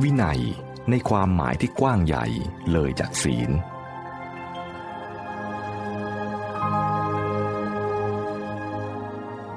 วินัยในความหมายที่กว้างใหญ่เลยจากศีล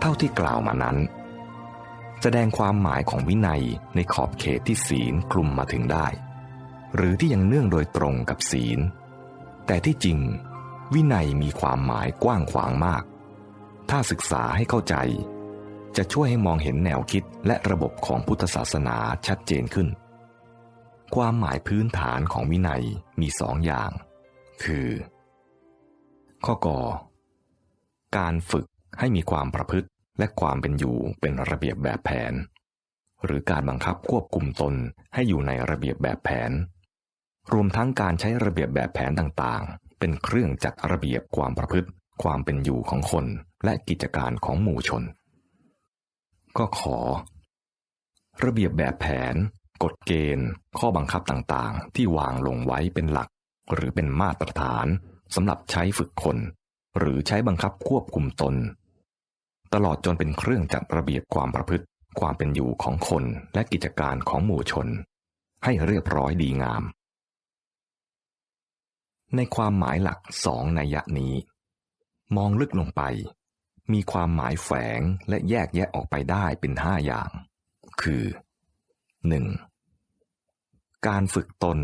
เท่าที่กล่าวมานั้น แสดงความหมายของวินัยในขอบเขตที่ศีลคลุมมาถึงได้ หรือที่ยังเนื่องโดยตรงกับศีล แต่ที่จริง วินัยมีความหมายกว้างขวางมาก ถ้าศึกษาให้เข้าใจ จะช่วยให้มองเห็นแนวคิดและระบบของพุทธศาสนาชัดเจนขึ้น ความหมายพื้นฐานของวินัยมีสองอย่าง คือ ข้อกอการฝึกให้มีความประพฤติและความเป็นอยู่เป็นระเบียบแบบแผน หรือการบังคับควบคุมตนให้อยู่ในระเบียบแบบแผน รวมทั้งการใช้ระเบียบแบบแผนต่างๆ เป็นเครื่องจัดระเบียบความประพฤติ ความเป็นอยู่ของคนและกิจการของหมู่ชน ก็ขอ ระเบียบแบบแผน กฎเกณฑ์ ข้อบังคับต่างๆ ที่วางลงไว้เป็นหลัก หรือเป็นมาตรฐานสำหรับใช้ฝึกคน หรือใช้บังคับควบคุมตน ตลอดจนเป็นเครื่องจัดระเบียบความประพฤติ ความเป็นอยู่ของคนและกิจการของหมู่ชน ให้เรียบร้อยดีงาม ในความหมายหลักสองนัยยะนี้ มองลึกลงไป มีความหมายแฝงและแยกแยะออกไปได้เป็นห้าอย่าง คือ 1. การฝึกตน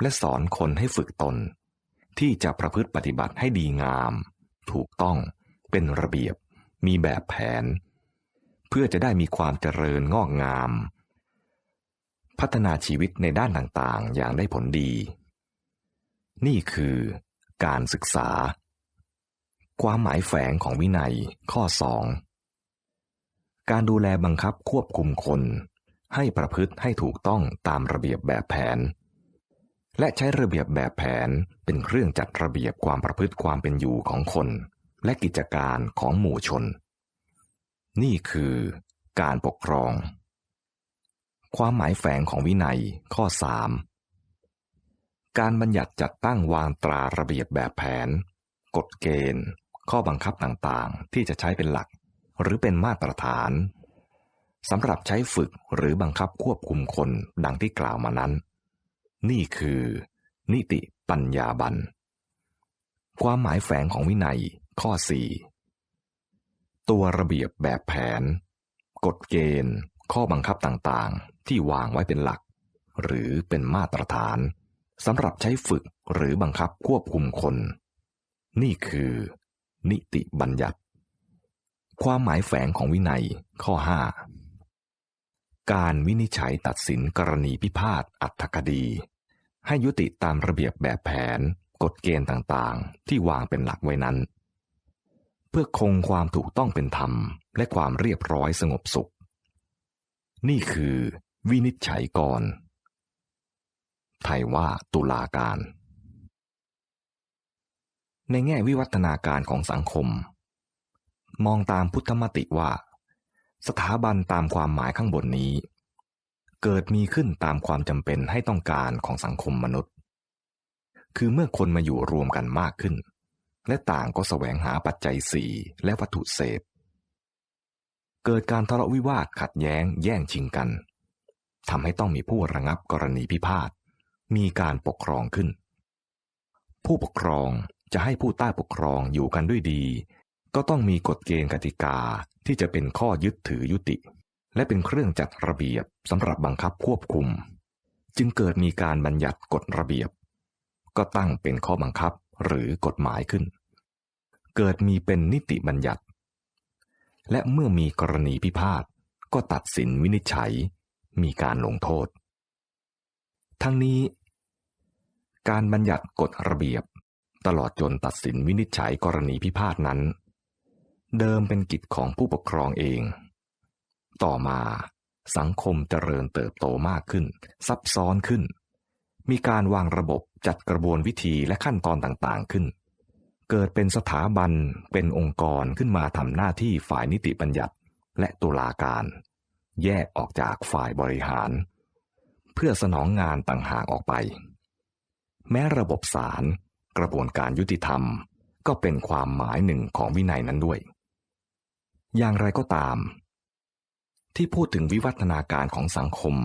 และสอนคนให้ฝึกตน ที่จะประพฤติปฏิบัติให้ดีงาม ถูกต้องเป็นระเบียบ มีแบบแผน เพื่อจะได้มีความเจริญงอกงาม พัฒนาชีวิตในด้านต่างๆ อย่างได้ผลดี นี่คือการศึกษา ความหมายแฝงของวินัยข้อสองการดูแลบังคับควบคุมคน ให้ประพฤติให้ถูกต้องตามระเบียบแบบแผน และใช้ระเบียบแบบแผนเป็นเครื่องจัดระเบียบความประพฤติความเป็นอยู่ของคน และกิจการของหมู่ชน นี่คือการปกครอง ความหมายแฝงของวินัยข้อ 3 การบัญญัติจัดตั้งวางตราระเบียบแบบแผน กฎเกณฑ์ ข้อบังคับต่างๆ ที่จะใช้เป็นหลัก หรือเป็นมาตรฐาน สำหรับใช้ฝึกหรือบังคับควบคุมคนดังที่กล่าวมานั้น นี่คือ นิติปัญญาบัน ความหมายแฝงของวินัยข้อ 4 ตัวระเบียบแบบแผน กฎเกณฑ์ ข้อบังคับต่างๆ ที่วางไว้เป็นหลัก หรือเป็นมาตรฐานสำหรับใช้ฝึกหรือบังคับควบคุมคน นี่คือ นิติบัญญัติ ความหมายแฝงของวินัยข้อ 5 การวินิจฉัยตัดสินกรณีพิพาทอัตคดี ให้ยุติตามระเบียบแบบแผน กฎเกณฑ์ต่างๆ ที่วางเป็นหลักไว้นั้น เพื่อคงความถูกต้องเป็นธรรม และความเรียบร้อยสงบสุข นี่คือวินิจฉัยกรไทยว่าตุลาการ ในแง่วิวัฒนาการของสังคม มองตามพุทธมติว่า สถาบันตามความหมายข้างบนนี้ เกิดมีขึ้นตามความจำเป็นให้ต้องการของสังคมมนุษย์ คือเมื่อคนมาอยู่รวมกันมากขึ้น และต่างก็แสวงหาปัจจัยสี่และวัตถุเสพ เกิดการทะเลาะวิวาทขัดแย้งแย่งชิงกันทำให้ต้องมีผู้ระงับกรณีพิพาทมีการปกครองขึ้น ผู้ปกครองจะให้ผู้ใต้ปกครองอยู่กันด้วยดี ก็ต้องมีกฎเกณฑ์กติกาที่จะเป็นข้อยึดถือยุติ และเป็นเครื่องจัดระเบียบสำหรับบังคับควบคุม จึงเกิดมีการบัญญัติกฎระเบียบ ก็ตั้งเป็นข้อบังคับหรือกฎหมายขึ้น เกิดมีเป็นนิติบัญญัติ และเมื่อมีกรณีพิพาทก็ตัดสินวินิจฉัย มีการลงโทษ ทั้งนี้ การบัญญัติกฎระเบียบ ตลอดจนตัดสินวินิจฉัยกรณีพิพาทนั้น เดิมเป็นกิจของผู้ปกครองเอง ต่อมาสังคมเจริญเติบโตมากขึ้น ซับซ้อนขึ้น มีการวางระบบจัดกระบวนวิธีและขั้นตอนต่างๆขึ้น เกิดเป็นสถาบันเป็นองค์กรขึ้นมาทำหน้าที่ฝ่ายนิติบัญญัติและตุลาการ แยกออกจากฝ่ายบริหาร เพื่อสนองงานต่างหากออกไป แม้ระบบศาลกระบวนการยุติธรรมก็เป็นความหมายหนึ่งของวินัยนั้นด้วย อย่างไรก็ตาม ที่พูดถึงวิวัฒนาการของสังคม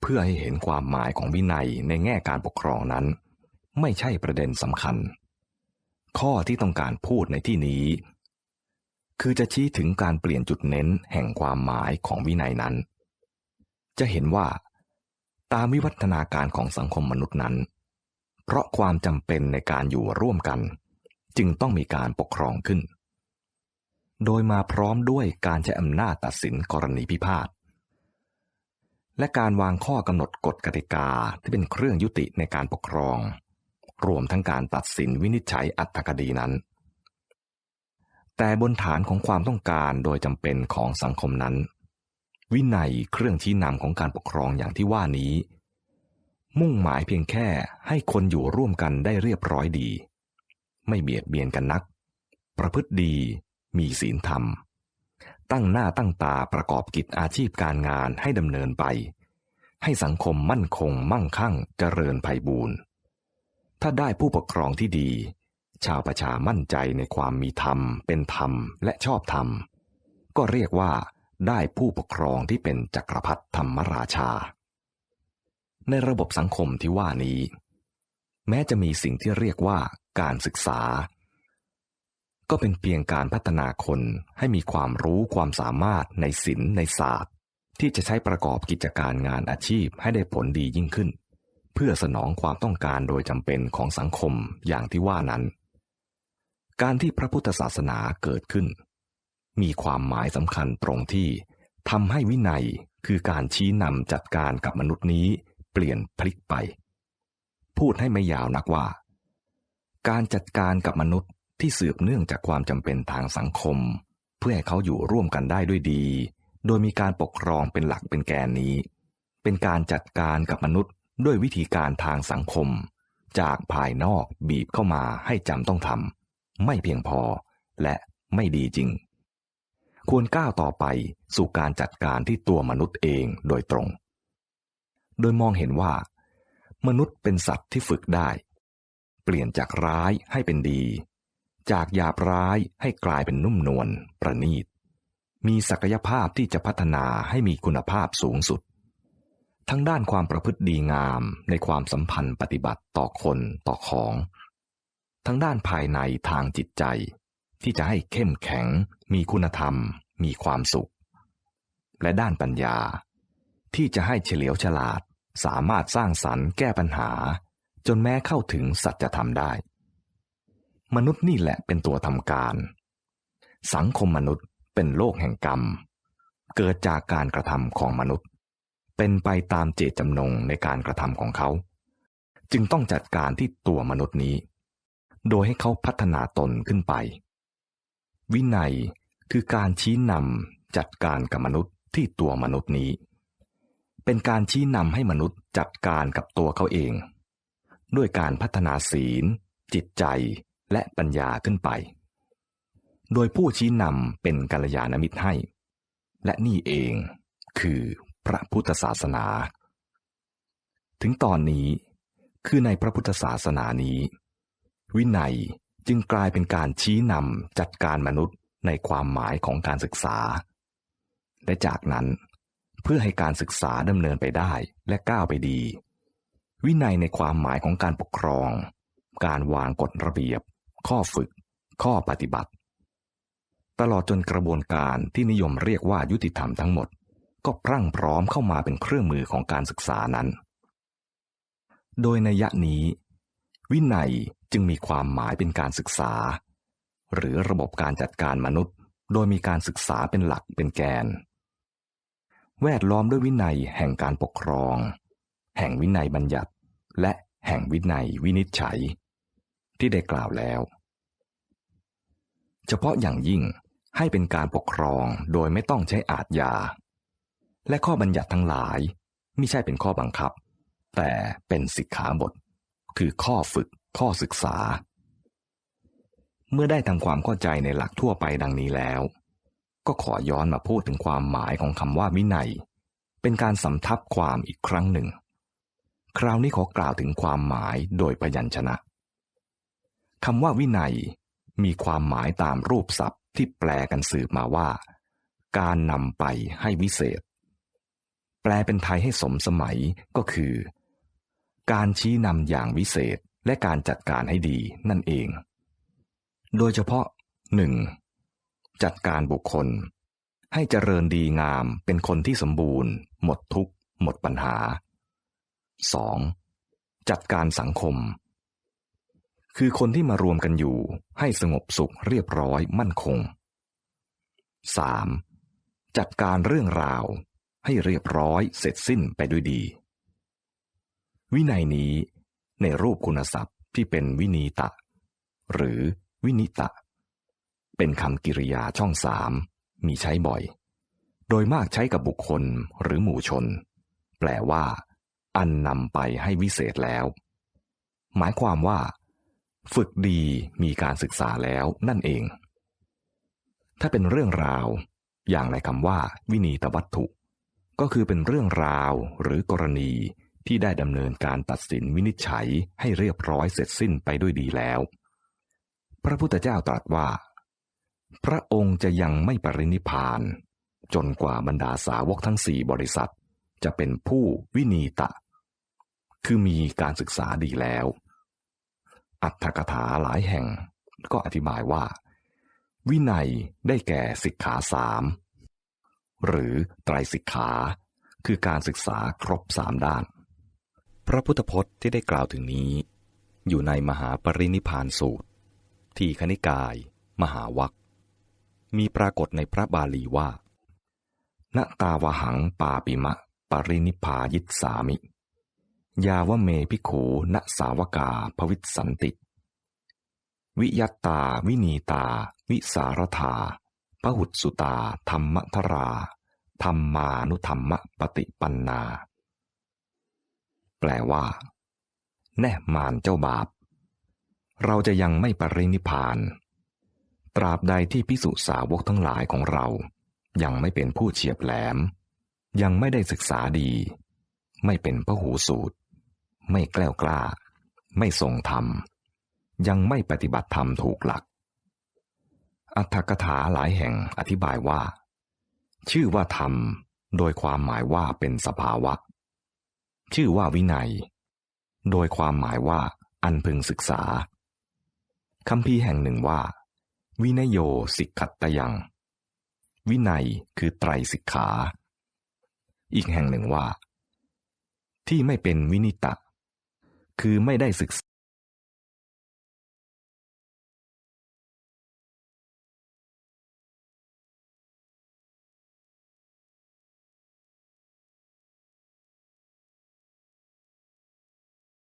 เพื่อให้เห็นความหมายของวินัยในแง่การปกครองนั้น ไม่ใช่ประเด็นสำคัญ ข้อที่ต้องการพูดในที่นี้ คือจะชี้ถึงการเปลี่ยนจุดเน้นแห่งความหมายของวินัยนั้น จะเห็นว่า ตามวิวัฒนาการของสังคมมนุษย์นั้น เพราะความจำเป็นในการอยู่ร่วมกัน จึงต้องมีการปกครองขึ้น โดยมาพร้อมด้วยการใช้อำนาจตัดสินกรณีพิพาท และการวางข้อกำหนดกฎกติกาที่เป็นเครื่องยุติในการปกครอง รวมทั้งการตัดสินวินิจฉัยอัตคดีนั้น แต่บนฐานของความต้องการโดยจำเป็นของสังคมนั้น วินัยเครื่องชี้นำของการปกครองอย่างที่ว่านี้ มุ่งหมายเพียงแค่ให้คนอยู่ร่วมกันได้เรียบร้อยดี ไม่เบียดเบียนกันนัก ประพฤติดี มีศีลธรรม ตั้งหน้าตั้งตาประกอบกิจอาชีพการงานให้ดำเนินไป ให้สังคมมั่นคงมั่งคั่งเจริญไพบูรณ์ถ้าได้ผู้ปกครองที่ดี ชาวประชามั่นใจในความมีธรรม เป็นธรรมและชอบธรรม ก็เรียกว่าได้ผู้ปกครองที่เป็นจักรพรรดิธรรมราชา ในระบบสังคมที่ว่านี้ แม้จะมีสิ่งที่เรียกว่าการศึกษา ก็เป็นเพียงการพัฒนาคนให้มีความรู้ความสามารถในศิลป์ในศาสตร์ ที่จะใช้ประกอบกิจการงานอาชีพให้ได้ผลดียิ่งขึ้น เพื่อสนองความต้องการโดยจำเป็นของสังคมอย่างที่ว่านั้น การที่พระพุทธศาสนาเกิดขึ้น มีความหมายสำคัญตรงที่ทำให้วินัยคือการชี้นำจัดการกับมนุษย์นี้เปลี่ยนพลิกไป พูดให้ไม่ยาวนักว่า การจัดการกับมนุษย์ ที่สืบเนื่องจากความจำเป็นทางสังคม เพื่อให้เขาอยู่ร่วมกันได้ด้วยดี โดยมีการปกครองเป็นหลักเป็นแกนนี้ เป็นการจัดการกับมนุษย์ด้วยวิธีการทางสังคม จากภายนอกบีบเข้ามาให้จำต้องทำไม่เพียงพอและไม่ดีจริง ควรก้าวต่อไปสู่การจัดการที่ตัวมนุษย์เองโดยตรง โดยมองเห็นว่า มนุษย์เป็นสัตว์ที่ฝึกได้ เปลี่ยนจากร้ายให้เป็นดี จากหยาบร้ายให้กลายเป็นนุ่มนวลประณีต มีศักยภาพที่จะพัฒนาให้มีคุณภาพสูงสุด ทั้งด้านความประพฤติดีงามในความสัมพันธ์ปฏิบัติต่อคนต่อของ ทั้งด้านภายในทางจิตใจ ที่จะให้เข้มแข็ง มีคุณธรรม มีความสุข และด้านปัญญา ที่จะให้เฉลียวฉลาดสามารถสร้างสรรค์แก้ปัญหา จนแม้เข้าถึงสัจธรรมได้ มนุษย์นี่แหละเป็นตัวทำการ สังคมมนุษย์เป็นโลกแห่งกรรม เกิดจากการกระทำของมนุษย์ เป็นไปตามเจตจำนงในการกระทำของเขา จึงต้องจัดการที่ตัวมนุษย์นี้ โดยให้เขาพัฒนาตนขึ้นไป วินัยคือการชี้นำจัดการกับมนุษย์ที่ตัวมนุษย์นี้ เป็นการชี้นำให้มนุษย์จัดการกับตัวเขาเอง ด้วยการพัฒนาศีล จิตใจ และปัญญาขึ้นไป โดยผู้ชี้นำเป็นกัลยาณมิตรให้ และนี่เองคือพระพุทธศาสนา ถึงตอนนี้คือในพระพุทธศาสนานี้ วินัยจึงกลายเป็นการชี้นำจัดการมนุษย์ในความหมายของการศึกษา และจากนั้นเพื่อให้การศึกษาดำเนินไปได้และก้าวไปดี วินัยในความหมายของการปกครอง การวางกฎระเบียบ ข้อฝึก ข้อปฏิบัติ ตลอดจนกระบวนการที่นิยมเรียกว่ายุติธรรมทั้งหมด ก็พรั่งพร้อมเข้ามาเป็นเครื่องมือของการศึกษานั้น โดยในยะนี้ วินัยจึงมีความหมายเป็นการศึกษา หรือระบบการจัดการมนุษย์ โดยมีการศึกษาเป็นหลักเป็นแกน แวดล้อมด้วยวินัยแห่งการปกครอง แห่งวินัยบัญญัติและแห่งวินัยวินิจฉัย ที่ได้กล่าวแล้ว เฉพาะอย่างยิ่งให้เป็นการปกครองโดยไม่ต้องใช้อาทยา และข้อบัญญัติทั้งหลายไม่ใช่เป็นข้อบังคับ แต่เป็นสิกขาบท คือข้อฝึกข้อศึกษา เมื่อได้ทำความเข้าใจในหลักทั่วไปดังนี้แล้ว ก็ขอย้อนมาพูดถึงความหมายของคำว่าวินัย เป็นการสำทับความอีกครั้งหนึ่ง คราวนี้ขอกล่าวถึงความหมายโดยพยัญชนะ คำว่าวินัยมีความหมายตามรูปศัพท์ที่แปลกันสืบมาว่า การนำไปให้วิเศษ แปลเป็นไทยให้สมสมัยก็คือ การชี้นำอย่างวิเศษและการจัดการให้ดีนั่นเอง โดยเฉพาะ 1. จัดการบุคคล ให้เจริญดีงามเป็นคนที่สมบูรณ์ หมดทุกข์ หมดปัญหา 2. จัดการสังคม คือคนที่มารวมกันอยู่ให้สงบสุขเรียบร้อยมั่นคง 3. จัดการเรื่องราวให้เรียบร้อยเสร็จสิ้นไปด้วยดี วินัยนี้ในรูปคุณศัพท์ที่เป็นวินีตะ หรือวินิตะ เป็นคำกิริยาช่องสามมีใช้บ่อย โดยมากใช้กับบุคคลหรือหมู่ชน แปลว่า อันนำไปให้วิเศษแล้ว หมายความว่า ฝึกดีมีการศึกษาแล้วนั่นเอง ถ้าเป็นเรื่องราว อย่างในคำว่า วินีตวัตถุ ก็คือเป็นเรื่องราวหรือกรณีที่ได้ดำเนินการตัดสินวินิจฉัยให้เรียบร้อยเสร็จสิ้นไปด้วยดีแล้ว พระพุทธเจ้าตรัสว่า พระองค์จะยังไม่ปรินิพพาน จนกว่าบรรดาสาวกทั้งสี่บริษัท จะเป็นผู้วินีตะ คือมีการศึกษาดีแล้ว อัตถกถาหลายแห่งก็อธิบายว่า วินัยได้แก่สิกขาสามหรือไตรสิกขา คือการศึกษาครบสามด้าน พระพุทธพจน์ที่ได้กล่าวถึงนี้ อยู่ในมหาปรินิพานสูตร ที่คณิกาย มหาวัคมีปรากฏในพระบาลีว่าณตาวหังปาปิมะ ปรินิพพายิตสามิ ยาวเมพิขูณสาวกาภวิสันติ วิยัตตาวินีตา วิสารธาพหุตสุตา ธรรมทรา ธรรมานุธรรมปฏิปันนา แปลว่า แน่มานเจ้าบาป เราจะยังไม่ปรินิพาน ตราบใดที่พิสุสาวกทั้งหลายของเรา ยังไม่เป็นผู้เฉียบแหลม ยังไม่ได้ศึกษาดี ไม่เป็นพระหูสูตร ไม่แกล้วกล้า ไม่ทรงธรรม ยังไม่ปฏิบัติธรรมถูกหลัก อัตถกถาหลายแห่งอธิบายว่า ชื่อว่าธรรม โดยความหมายว่าเป็นสภาวะ ชื่อว่าวินัย โดยความหมายว่าอันพึงศึกษาคำพีแห่งหนึ่งว่า วินยโยสิกขัตตยัง วินัยคือไตรสิกขา อีกแห่งหนึ่งว่า ที่ไม่เป็นวินิตะ คือไม่ได้ศึกษา